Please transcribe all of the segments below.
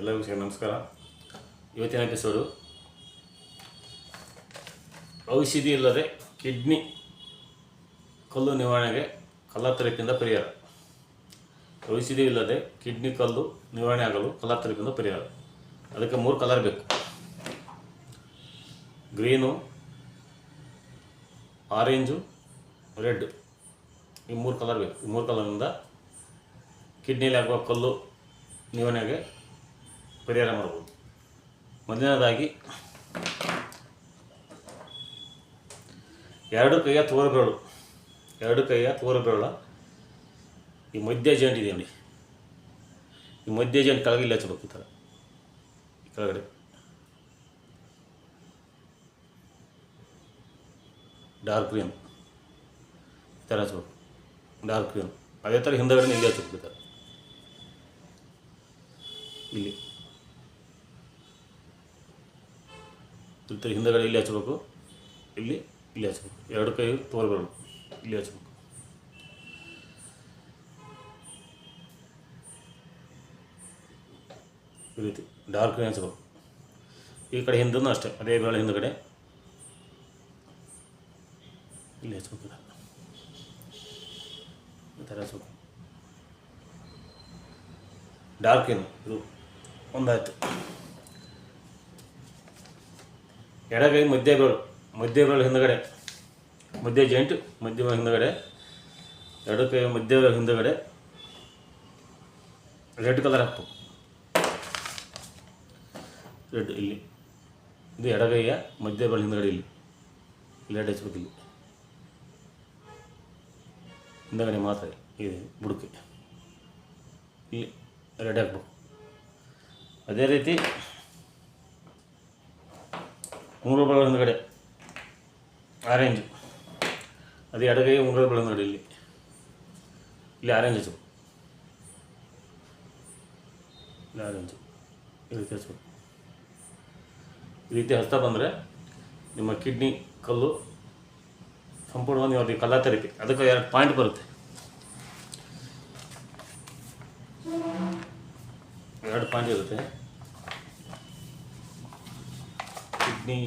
ಎಲ್ಲರಿಗೂ ಸಹ ನಮಸ್ಕಾರ. ಇವತ್ತಿನ ಎಪಿಸೋಡು ಔಷಧಿ ಇಲ್ಲದೆ ಕಿಡ್ನಿ ಕಲ್ಲು ನಿವಾರಣೆಗೆ ಕಲ್ಲತ್ತರಿಪಿಂದ ಪರಿಹಾರ. ಔಷಧಿ ಇಲ್ಲದೆ ಕಿಡ್ನಿ ಕಲ್ಲು ನಿವಾರಣೆ ಆಗಲು ಕಲ್ಲತ್ತರಿಪಿಂದ ಪರಿಹಾರ. ಅದಕ್ಕೆ ಮೂರು ಕಲರ್ ಬೇಕು. Green, orange, red. ಈ ಮೂರು ಕಲರ್ ಬೇಕು. ಈ ಮೂರು ಕಲರಿಂದ ಕಿಡ್ನಿಯಲ್ಲಿ ಆಗುವ ಕಲ್ಲು ನಿವಾರಣೆಗೆ ಪರಿಹಾರ ಮಾಡ್ಬೋದು. ಮೊದಲನೇದಾಗಿ, ಎರಡು ಕೈಯ ತೋರಬೆರಳು ಎರಡು ಕೈಯ ತೋರಬೆರಳ ಈ ಮಧ್ಯ ಜಾಯಿಂಟ್ ಇದೆ ನೋಡಿ. ಈ ಮಧ್ಯ ಜಾಯಿಂಟ್ ಕೆಳಗೆ ಇಲ್ಲಿ ಹಚ್ಚಬೇಕು ಈ ಥರ. ಕೆಳಗಡೆ. ಡಾರ್ಕ್ ಗ್ರೀನ್ ಈ ಥರ ಹಚ್ಬೇಕು ಡಾರ್ಕ್ ಗ್ರೀನ್ ಅದೇ ಥರ ಹಿಂದಗಡೆ ಇಲ್ಲಿ ಹಚ್ಬೇಕು ಈ ಥರ. ಇಲ್ಲಿ. ಈ ಹಿಂದೆಗಡೆ ಇಲ್ಲಿ ಹಚ್ಬೇಕು, ಇಲ್ಲಿ ಇಲ್ಲಿ ಹಚ್ಬೇಕು. ಎರಡು ಕೈ ತೋರ್ಬೆರಳು ಇಲ್ಲಿ ಹಚ್ಬೇಕು. ಈ ರೀತಿ ಡಾರ್ಕ್ ಹಚ್ಬೇಕು ಈ ಕಡೆ ಹಿಂದೂ ಅಷ್ಟೇ, ಅದೇ ಬೇಳೆ ಹಿಂದ್ಗಡೆ. ಇಲ್ಲಿ ಹಚ್ಬೇಕು. ಈ ಥರ ಹಚ್ಬೇಕು. ಡಾರ್ಕ್ ಏನು? ಇದು ಒಂದಾಯ್ತು. ಎಡಗೈ, ಮಧ್ಯ ಬೆರಳು ಮಧ್ಯ ಬೆರಳು ಹಿಂದಗಡೆ. ಮಧ್ಯ ಜಾಯಿಂಟ್ ಮಧ್ಯ ಬೆರಳು ಹಿಂದಗಡೆ. ಎರಡು ಕೈ ಹಿಂದಗಡೆ. ರೆಡ್ ಕಲರ್ ಹಾಕ್ಬೇಕು ರೆಡ್ ಇಲ್ಲಿ. ಇದು ಎಡಗೈಯ, ಮಧ್ಯ ಬೆರಳು ಹಿಂದಗಡೆ ಇಲ್ಲಿ. ಇಲ್ಲಿ ರೆಡ್ ಹಚ್ಬೇಕು ಇಲ್ಲಿ ಹಿಂದಗಡೆ ಮಾತ್ರ ಇದೆ, ಬುಡಕ್ಕೆ. ಇಲ್ಲಿ ರೆಡ್ ಹಾಕ್ಬೇಕು. ಅದೇ ರೀತಿ ಉಂಗುರ ಬೆಳೆ ಹಿಂದ್ಗಡೆ. ಆರೆಂಜ್ ಅದು ಎಡಗೈ ಮೂರು ಬೆಳೆ ಹಿಂದ್ಗಡೆ ಇಲ್ಲಿ. ಇಲ್ಲಿ ಆರೆಂಜ್ ಇದು ಇಲ್ಲಿ ಆರೆಂಜು ಈ ರೀತಿ ಹಚ್ಬೇಕು. ಈ ರೀತಿ ಹಚ್ತಾ ಬಂದರೆ ನಿಮ್ಮ ಕಿಡ್ನಿ ಕಲ್ಲು ಸಂಪೂರ್ಣವಾಗಿ ಅದಕ್ಕೆ ಕಲ್ಲ ತೆರಪಿ ಅದಕ್ಕೆ ಎರಡು ಪಾಯಿಂಟ್ ಬರುತ್ತೆ. ಎರಡು ಪಾಯಿಂಟ್ ಇರುತ್ತೆ. ಕಿಡ್ನಿ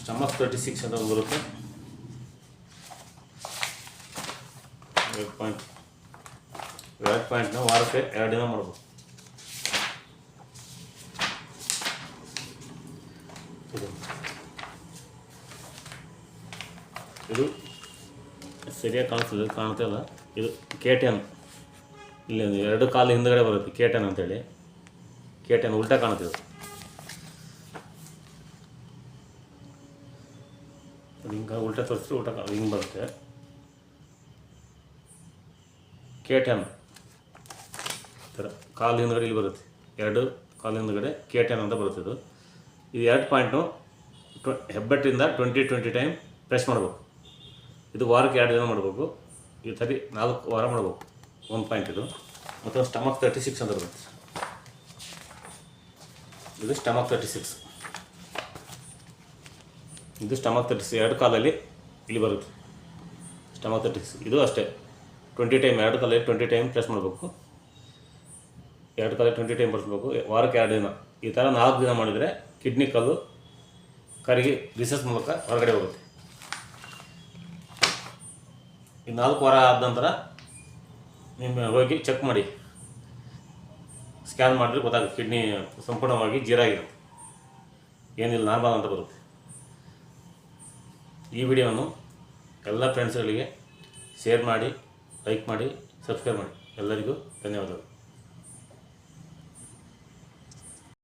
ಸ್ಟಮಕ್ ತರ್ಟಿ ಸಿಕ್ಸ್ ಅಂತ ಬರುತ್ತೆ ಎರಡು ಪಾಯಿಂಟ್ ಎರಡು ಪಾಯಿಂಟ್ನ ವಾರಕ್ಕೆ ಎರಡು ದಿನ ಮಾಡ್ಬೋದು ಇದು. ಸರಿಯಾಗಿ ಕಾಣಿಸ್ತದೆ, ಕಾಣ್ತಾ ಇಲ್ಲ. ಇದು ಕೇಟನ್ ಇಲ್ಲಿ ಒಂದು ಎರಡು ಕಾಲು ಹಿಂದ್ಗಡೆ ಬರುತ್ತೆ ಕೇಟನ್ ಅಂತೇಳಿ. ಕೇಟನ್ ಉಲ್ಟಾ ಕಾಣುತ್ತೆ ಅದು ಹಿಂಗೆ ಉಲ್ಟಾ ತೋರಿಸಿದ್ರೆ ಊಟ ಕಾ- ಹಿಂಗೆ ಬರುತ್ತೆ. ಕೆ ಈ ಥರ ಕಾಲು ಹಿಂದ್ಗಡೆ ಇಲ್ಲಿ ಬರುತ್ತೆ. ಎರಡು ಕಾಲು ಹಿಂದ್ಗಡೆ ಎಂ ಅಂತ ಬರುತ್ತೆ ಇದು. ಇದು ಎರಡು ಪಾಯಿಂಟ್ನು ಟ್ವ ಹೆಬ್ಬೆಟ್ಟಿಂದ ಟ್ವೆಂಟಿ ಟ್ವೆಂಟಿ ಟೈಮ್ ಪ್ರೆಸ್ ಮಾಡಬೇಕು. ಇದು ವಾರಕ್ಕೆ ಎರಡು ದಿನ ಮಾಡಬೇಕು. ಈ ಥರ ನಾಲ್ಕು ವಾರ ಮಾಡಬೇಕು. ಒಂದು ಪಾಯಿಂಟ್ ಇದು. ಮತ್ತು ಸ್ಟಮಕ್ ತರ್ಟಿ ಸಿಕ್ಸ್ ಅಂತ ಬರುತ್ತೆ. ಇದು ಸ್ಟಮಕ್ ತರ್ಟಿ ಸಿಕ್ಸ್ ಇದು ಸ್ಟಮಕ್ ತಟ್ಟಿಸಿ ಎರಡು ಕಾಲಲ್ಲಿ ಇಲ್ಲಿ ಬರುತ್ತೆ. ಸ್ಟಮಕ್ ತಟ್ಟಿಸಿ ಇದು ಅಷ್ಟೇ. ಟ್ವೆಂಟಿ ಟೈಮ್ ಎರಡು ಕಾಲಲ್ಲಿ ಟ್ವೆಂಟಿ ಟೈಮ್ ಪ್ರೆಸ್ ಮಾಡಬೇಕು. ಎರಡು ಕಾಲಲ್ಲಿ ಟ್ವೆಂಟಿ ಟೈಮ್ ಬಳಸಬೇಕು ವಾರಕ್ಕೆ ಎರಡು ದಿನ. ಈ ಥರ ನಾಲ್ಕು ದಿನ ಮಾಡಿದರೆ ಕಿಡ್ನಿ ಕಲ್ಲು, ಕರಿಗೆ ರಿಸರ್ಚ್ ಮೂಲಕ ಹೊರಗಡೆ ಹೋಗುತ್ತೆ. ಈ ನಾಲ್ಕು ವಾರ ಆದ ನಂತರ ನಿಮ್ಮ ಹೋಗಿ ಚೆಕ್ ಮಾಡಿ. ಸ್ಕ್ಯಾನ್ ಮಾಡಿದ್ರೆ ಗೊತ್ತಾಗುತ್ತೆ ಕಿಡ್ನಿ ಸಂಪೂರ್ಣವಾಗಿ ಜೀರಾಗಿರುತ್ತೆ. ಏನಿಲ್ಲ ನಾರ್ಮಲ್ ಅಂತ ಬರುತ್ತೆ. ಈ ವಿಡಿಯೋವನ್ನು ಎಲ್ಲ ಫ್ರೆಂಡ್ಸ್ಗಳಿಗೆ ಶೇರ್ ಮಾಡಿ ಲೈಕ್ ಮಾಡಿ ಸಬ್ಸ್ಕ್ರೈಬ್ ಮಾಡಿ. ಎಲ್ಲರಿಗೂ ಧನ್ಯವಾದಗಳು.